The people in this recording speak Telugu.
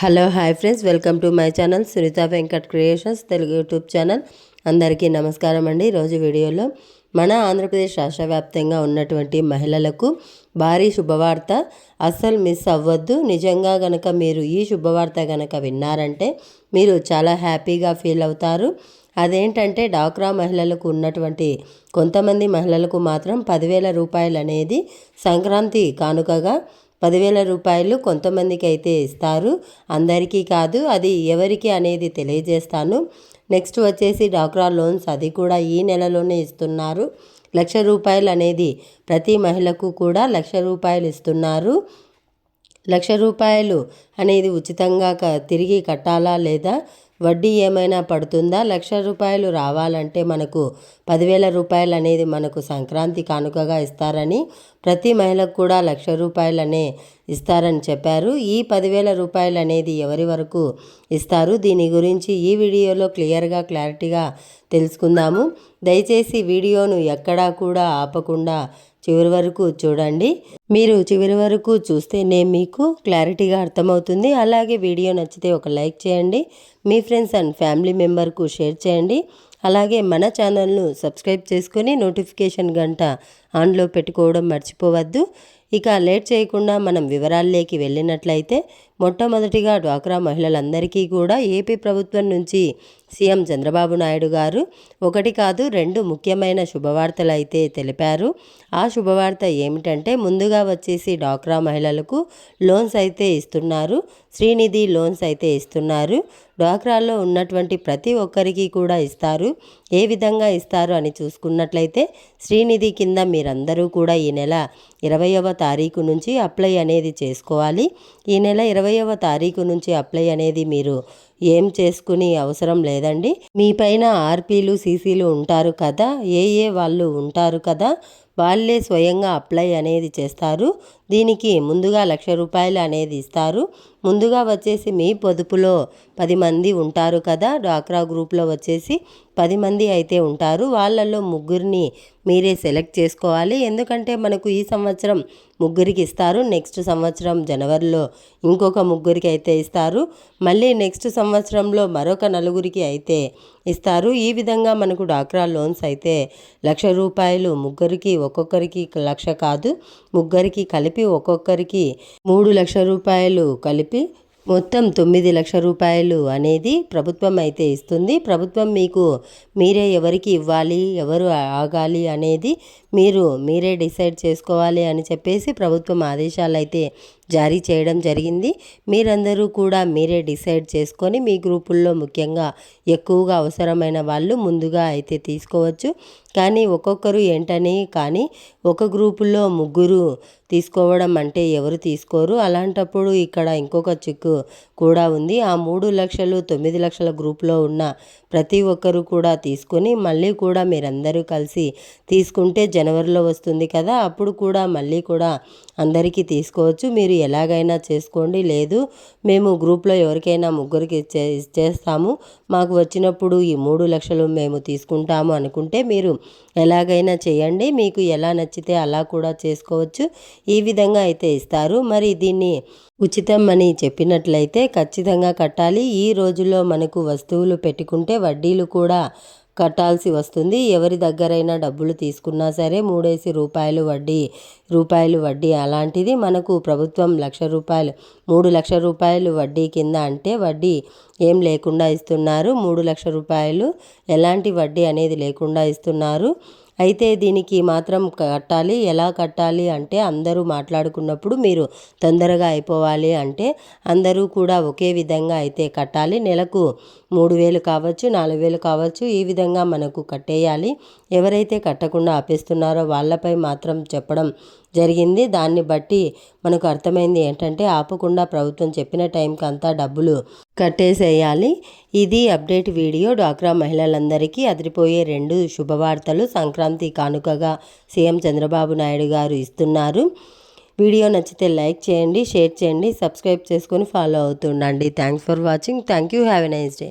Hello hi friends. Welcome to my channel Sunitha Venkat creations Telugu YouTube channel. అందరికీ నమస్కారం అండి. ఈరోజు వీడియోలో మన ఆంధ్రప్రదేశ్ రాష్ట్ర వ్యాప్తంగా ఉన్నటువంటి మహిళలకు భారీ శుభవార్త. అస్సలు మిస్ అవ్వద్దు. నిజంగా గనక మీరు ఈ శుభవార్త గనక విన్నారంటే మీరు చాలా హ్యాపీగా ఫీల్ అవుతారు. అదేంటంటే డాక్రా మహిళలకు ఉన్నటువంటి కొంతమంది మహిళలకు మాత్రం పదివేల రూపాయలు అనేది సంక్రాంతి కానుకగా పదివేల రూపాయలు కొంతమందికి అయితే ఇస్తారు. అందరికీ కాదు అది ఎవరికి అనేది తెలియజేస్తాను. నెక్స్ట్ వచ్చేసి డాక్రా లోన్స్ అది కూడా ఈ నెలలోనే ఇస్తున్నారు. లక్ష రూపాయలు అనేది ప్రతి మహిళకు కూడా లక్ష రూపాయలు ఇస్తున్నారు. లక్ష రూపాయలు అనేది ఉచితంగా తిరిగి కట్టాలా లేదా వడ్డీ ఏమైనా పడుతుందా? లక్ష రూపాయలు రావాలంటే మనకు పదివేల రూపాయలు అనేది మనకు సంక్రాంతి కానుకగా ఇస్తారని ప్రతి మహిళకు కూడా లక్ష రూపాయలనే ఇస్తారని చెప్పారు. ఈ పదివేల రూపాయలు అనేది ఎవరి వరకు ఇస్తారు? దీని గురించి ఈ వీడియోలో క్లియర్గా క్లారిటీగా తెలుసుకుందాము. దయచేసి వీడియోను ఎక్కడా కూడా ఆపకుండా చివరి వరకు చూడండి. మీరు చివరి వరకు చూస్తేనే మీకు క్లారిటీగా అర్థమవుతుంది. అలాగే వీడియో నచ్చితే ఒక లైక్ చేయండి. మీ ఫ్రెండ్స్ అండ్ ఫ్యామిలీ మెంబర్కు షేర్ చేయండి. అలాగే మన ఛానల్ను సబ్స్క్రైబ్ చేసుకొని నోటిఫికేషన్ గంట ఆన్లో పెట్టుకోవడం మర్చిపోవద్దు. ఇక లేట్ చేయకుండా మనం వివరాల్లోకి వెళ్ళినట్లయితే మొట్టమొదటిగా డ్వాక్రా మహిళలందరికీ కూడా ఏపీ ప్రభుత్వం నుంచి సీఎం చంద్రబాబు నాయుడు గారు ఒకటి కాదు రెండు ముఖ్యమైన శుభవార్తలు అయితే తెలిపారు. ఆ శుభవార్త ఏమిటంటే ముందుగా వచ్చేసి డ్వాక్రా మహిళలకు లోన్స్ అయితే ఇస్తున్నారు. శ్రీనిధి లోన్స్ అయితే ఇస్తున్నారు. డ్వాక్రాల్లో ఉన్నటువంటి ప్రతి ఒక్కరికి కూడా ఇస్తారు. ఏ విధంగా ఇస్తారు అని చూసుకున్నట్లయితే శ్రీనిధి కింద మీరందరూ కూడా ఈ నెల ఇరవయవ తారీఖు నుంచి అప్లై అనేది చేసుకోవాలి. ఈ నెల ఇరవై ఇరవైవ తారీఖు నుంచి అప్లై అనేది మీరు ఏం చేసుకుని అవసరం లేదండి. మీ పైన ఆర్పీలు సీసీలు ఉంటారు కదా ఏ ఏ వాళ్ళు ఉంటారు కదా వాళ్ళే స్వయంగా అప్లై అనేది చేస్తారు. దీనికి ముందుగా లక్ష రూపాయలు అనేది ఇస్తారు. ముందుగా వచ్చేసి మీ పొదుపులో పది మంది ఉంటారు కదా డ్వాక్రా గ్రూప్లో వచ్చేసి పది మంది అయితే ఉంటారు. వాళ్ళల్లో ముగ్గురిని మీరే సెలెక్ట్ చేసుకోవాలి. ఎందుకంటే మనకు ఈ సంవత్సరం ముగ్గురికి ఇస్తారు నెక్స్ట్ సంవత్సరం జనవరిలో ఇంకొక ముగ్గురికి అయితే ఇస్తారు. మళ్ళీ నెక్స్ట్ సంవత్సరంలో మరొక నలుగురికి అయితే ఇస్తారు. ఈ విధంగా మనకు డాక్రా లోన్స్ అయితే లక్ష రూపాయలు ముగ్గురికి ఒక్కొక్కరికి లక్ష కాదు ముగ్గురికి కలిపి ఒక్కొక్కరికి మూడు లక్ష రూపాయలు కలిపి మొత్తం తొమ్మిది లక్ష రూపాయలు అనేది ప్రభుత్వం అయితే ఇస్తుంది. ప్రభుత్వం మీకు మీరే ఎవరికి ఇవ్వాలి ఎవరు ఆగాలి అనేది మీరు మీరే డిసైడ్ చేసుకోవాలి అని చెప్పేసి ప్రభుత్వం ఆదేశాలు అయితే జారీ చేయడం జరిగింది. మీరందరూ కూడా మీరే డిసైడ్ చేసుకొని మీ గ్రూపుల్లో ముఖ్యంగా ఎక్కువగా అవసరమైన వాళ్ళు ముందుగా అయితే తీసుకోవచ్చు. కానీ ఒక్కొక్కరు ఏంటని కానీ ఒక గ్రూపుల్లో ముగ్గురు తీసుకోవడం అంటే ఎవరు తీసుకోరు. అలాంటప్పుడు ఇక్కడ ఇంకొక చిక్కు కూడా ఉంది. ఆ మూడు లక్షలు తొమ్మిది లక్షల గ్రూప్లో ఉన్న ప్రతి ఒక్కరు కూడా తీసుకొని మళ్ళీ కూడా మీరందరూ కలిసి తీసుకుంటే జనవరిలో వస్తుంది కదా అప్పుడు కూడా మళ్ళీ కూడా అందరికీ తీసుకోవచ్చు. మీరు ఎలాగైనా చేసుకోండి. లేదు మేము గ్రూప్లో ఎవరికైనా ముగ్గురికి చేస్తాము మాకు వచ్చినప్పుడు ఈ మూడు లక్షలు మేము తీసుకుంటాము అనుకుంటే మీరు ఎలాగైనా చేయండి. మీకు ఎలా నచ్చితే అలా కూడా చేసుకోవచ్చు. ఈ విధంగా అయితే ఇస్తారు. మరి దీన్ని ఉచితం అని చెప్పినట్లయితే ఖచ్చితంగా కట్టాలి. ఈ రోజుల్లో మనకు వస్తువులు పెట్టుకుంటే వడ్డీలు కూడా కట్టాల్సి వస్తుంది. ఎవరి దగ్గరైనా డబ్బులు తీసుకున్నా సరే మూడేసి రూపాయలు వడ్డీ రూపాయలు వడ్డీ అలాంటిది. మనకు ప్రభుత్వం లక్ష రూపాయలు మూడు లక్ష రూపాయలు వడ్డీ కింద అంటే వడ్డీ ఏం లేకుండా ఇస్తున్నారు. మూడు లక్ష రూపాయలు ఎలాంటి వడ్డీ అనేది లేకుండా ఇస్తున్నారు. అయితే దీనికి మాత్రం కట్టాలి. ఎలా కట్టాలి అంటే అందరూ మాట్లాడుకున్నప్పుడు మీరు తొందరగా అయిపోవాలి అంటే అందరూ కూడా ఒకే విధంగా అయితే కట్టాలి. నెలకు మూడు వేలు కావచ్చు నాలుగు వేలు కావచ్చు ఈ విధంగా మనకు కట్టేయాలి. ఎవరైతే కట్టకుండా ఆపేస్తున్నారో వాళ్ళపై మాత్రం చెప్పడం జరిగింది. దాన్ని బట్టి మనకు అర్థమైంది ఏంటంటే ఆపకుండా ప్రభుత్వం చెప్పిన టైంకి అంతా డబ్బులు కట్టేసేయాలి. ఇది అప్డేట్ వీడియో. డ్వాక్రా మహిళలందరికీ అదిరిపోయే రెండు శుభవార్తలు సంక్రాంతి కానుకగా సీఎం చంద్రబాబు నాయుడు గారు ఇస్తున్నారు. వీడియో నచ్చితే లైక్ చేయండి షేర్ చేయండి సబ్స్క్రైబ్ చేసుకొని follow అవుతుండండి. Thanks for watching thank you have a nice day